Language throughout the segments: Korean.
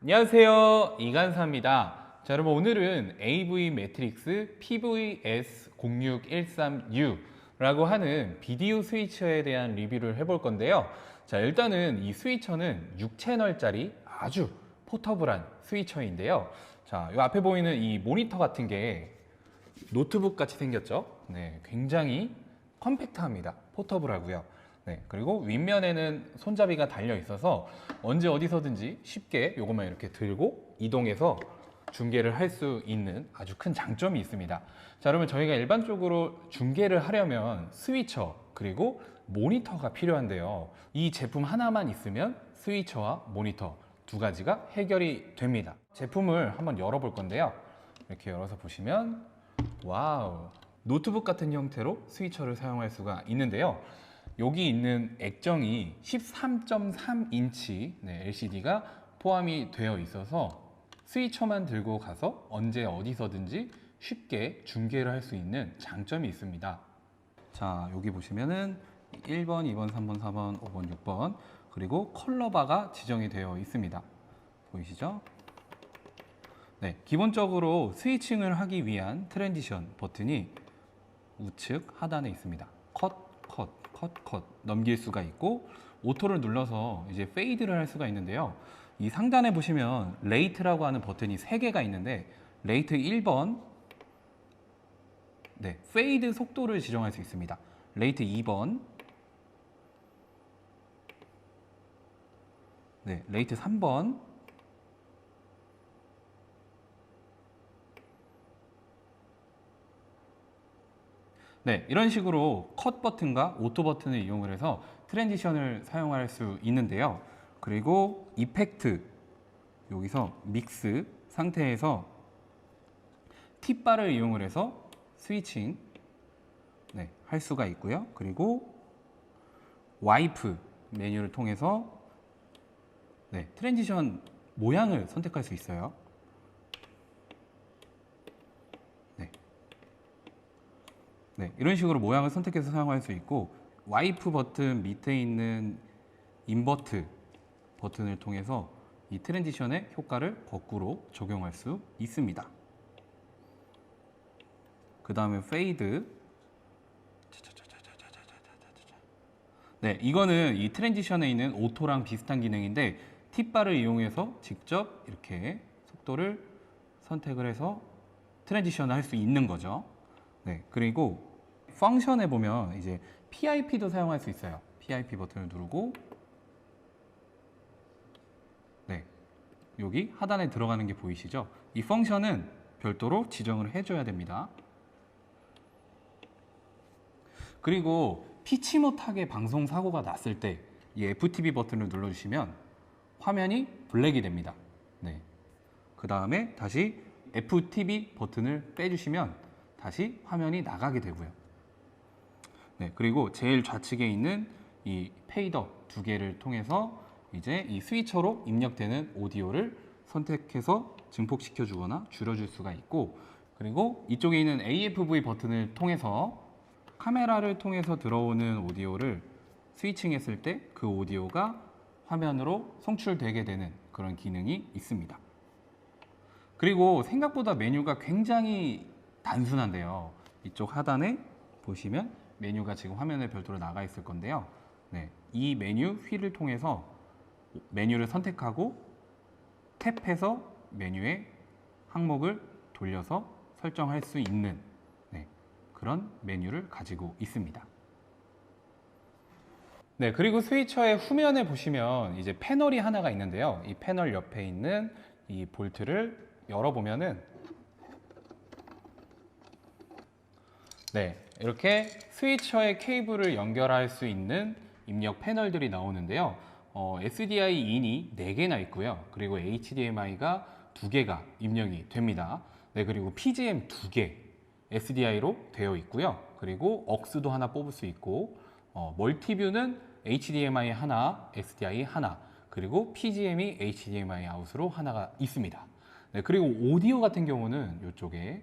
안녕하세요. 이간사입니다. 자 여러분 오늘은 AV 매트릭스 PVS0613U 라고 하는 비디오 스위처에 대한 리뷰를 해볼 건데요. 자 일단은 이 스위처는 6채널짜리 아주 포터블한 스위처인데요. 자 이 앞에 보이는 이 모니터 같은 게 노트북 같이 생겼죠? 네 굉장히 컴팩트합니다. 포터블하고요 네, 그리고 윗면에는 손잡이가 달려 있어서 언제 어디서든지 쉽게 이것만 이렇게 들고 이동해서 중계를 할 수 있는 아주 큰 장점이 있습니다. 자, 그러면 저희가 일반적으로 중계를 하려면 스위처 그리고 모니터가 필요한데요. 이 제품 하나만 있으면 스위처와 모니터 두 가지가 해결이 됩니다. 제품을 한번 열어볼 건데요. 이렇게 열어서 보시면 와우 노트북 같은 형태로 스위처를 사용할 수가 있는데요. 여기 있는 액정이 13.3인치 LCD가 포함이 되어 있어서 스위처만 들고 가서 언제 어디서든지 쉽게 중계를 할 수 있는 장점이 있습니다. 자, 여기 보시면은 1번, 2번, 3번, 4번, 5번, 6번 그리고 컬러바가 지정이 되어 있습니다. 보이시죠? 네, 기본적으로 스위칭을 하기 위한 트랜지션 버튼이 우측 하단에 있습니다. 컷, 컷, 컷, 컷 넘길 수가 있고 오토를 눌러서 이제 페이드를 할 수가 있는데요. 이 상단에 보시면 레이트라고 하는 버튼이 3개가 있는데 레이트 1번 네, 페이드 속도를 지정할 수 있습니다. 레이트 2번 네, 레이트 3번 네, 이런 식으로 컷 버튼과 오토 버튼을 이용을 해서 트랜지션을 사용할 수 있는데요. 그리고 이펙트 여기서 믹스 상태에서 팁바를 이용을 해서 스위칭 네, 할 수가 있고요. 그리고 와이프 메뉴를 통해서 네, 트랜지션 모양을 선택할 수 있어요. 네, 이런 식으로 모양을 선택해서 사용할 수 있고 와이프 버튼 밑에 있는 인버트 버튼을 통해서 이 트랜지션의 효과를 거꾸로 적용할 수 있습니다. 그 다음에 페이드 네, 이거는 이 트랜지션에 있는 오토랑 비슷한 기능인데 팁바를 이용해서 직접 이렇게 속도를 선택을 해서 트랜지션을 할 수 있는 거죠. 네, 그리고 펑션에 보면 이제 PIP도 사용할 수 있어요. PIP 버튼을 누르고 네, 여기 하단에 들어가는 게 보이시죠? 이 펑션은 별도로 지정을 해줘야 됩니다. 그리고 피치 못하게 방송 사고가 났을 때 이 FTV 버튼을 눌러주시면 화면이 블랙이 됩니다. 네. 그 다음에 다시 FTV 버튼을 빼주시면 다시 화면이 나가게 되고요. 네, 그리고 제일 좌측에 있는 이 페이더 두 개를 통해서 이제 이 스위처로 입력되는 오디오를 선택해서 증폭시켜 주거나 줄여줄 수가 있고 그리고 이쪽에 있는 AFV 버튼을 통해서 카메라를 통해서 들어오는 오디오를 스위칭 했을 때 그 오디오가 화면으로 송출되게 되는 그런 기능이 있습니다. 그리고 생각보다 메뉴가 굉장히 단순한데요. 이쪽 하단에 보시면 메뉴가 지금 화면에 별도로 나가 있을 건데요. 네, 이 메뉴 휠을 통해서 메뉴를 선택하고 탭해서 메뉴의 항목을 돌려서 설정할 수 있는 네, 그런 메뉴를 가지고 있습니다. 네, 그리고 스위처의 후면에 보시면 이제 패널이 하나가 있는데요. 이 패널 옆에 있는 이 볼트를 열어보면은 네, 이렇게 스위처의 케이블을 연결할 수 있는 입력 패널들이 나오는데요. 어, SDI 인이 4개나 있고요. 그리고 HDMI가 2개가 입력이 됩니다. 네, 그리고 PGM 2개 SDI로 되어 있고요. 그리고 억스도 하나 뽑을 수 있고 어, 멀티뷰는 HDMI 하나, SDI 하나, 그리고 PGM이 HDMI 아웃으로 하나가 있습니다. 네, 그리고 오디오 같은 경우는 이쪽에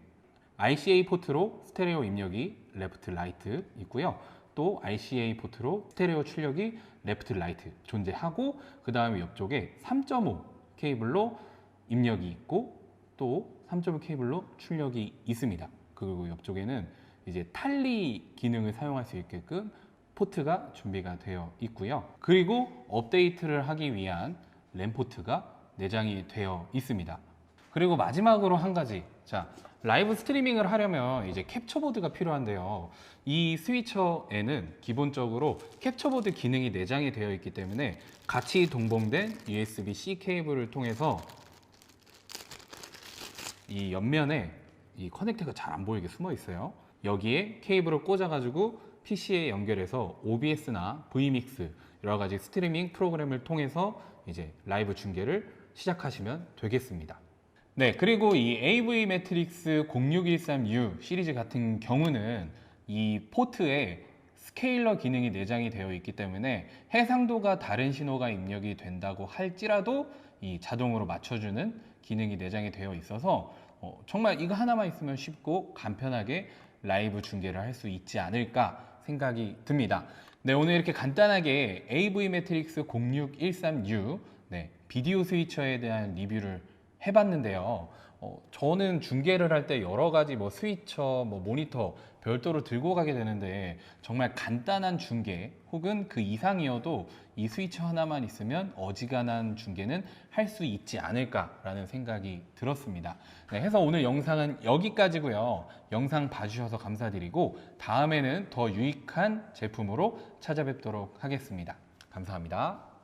RCA 포트로 스테레오 입력이 레프트 라이트 있고요. 또 RCA 포트로 스테레오 출력이 레프트 라이트 존재하고 그 다음에 옆쪽에 3.5 케이블로 입력이 있고 또 3.5 케이블로 출력이 있습니다. 그리고 옆쪽에는 이제 탈리 기능을 사용할 수 있게끔 포트가 준비가 되어 있고요. 그리고 업데이트를 하기 위한 램 포트가 내장이 되어 있습니다. 그리고 마지막으로 한 가지. 자, 라이브 스트리밍을 하려면 이제 캡처보드가 필요한데요. 이 스위처에는 기본적으로 캡처보드 기능이 내장이 되어 있기 때문에 같이 동봉된 USB-C 케이블을 통해서 이 옆면에 이 커넥터가 잘 안 보이게 숨어 있어요. 여기에 케이블을 꽂아가지고 PC에 연결해서 OBS나 Vmix 여러 가지 스트리밍 프로그램을 통해서 이제 라이브 중계를 시작하시면 되겠습니다. 네, 그리고 이 AV 매트릭스 0613U 시리즈 같은 경우는 이 포트에 스케일러 기능이 내장이 되어 있기 때문에 해상도가 다른 신호가 입력이 된다고 할지라도 이 자동으로 맞춰주는 기능이 내장이 되어 있어서 어, 정말 이거 하나만 있으면 쉽고 간편하게 라이브 중계를 할 수 있지 않을까 생각이 듭니다. 네, 오늘 이렇게 간단하게 AV 매트릭스 0613U 네, 비디오 스위처에 대한 리뷰를 해봤는데요. 어, 저는 중계를 할 때 여러 가지 뭐 스위처, 뭐 모니터 별도로 들고 가게 되는데 정말 간단한 중계 혹은 그 이상이어도 이 스위처 하나만 있으면 어지간한 중계는 할 수 있지 않을까라는 생각이 들었습니다. 네, 해서 오늘 영상은 여기까지고요. 영상 봐주셔서 감사드리고 다음에는 더 유익한 제품으로 찾아뵙도록 하겠습니다. 감사합니다.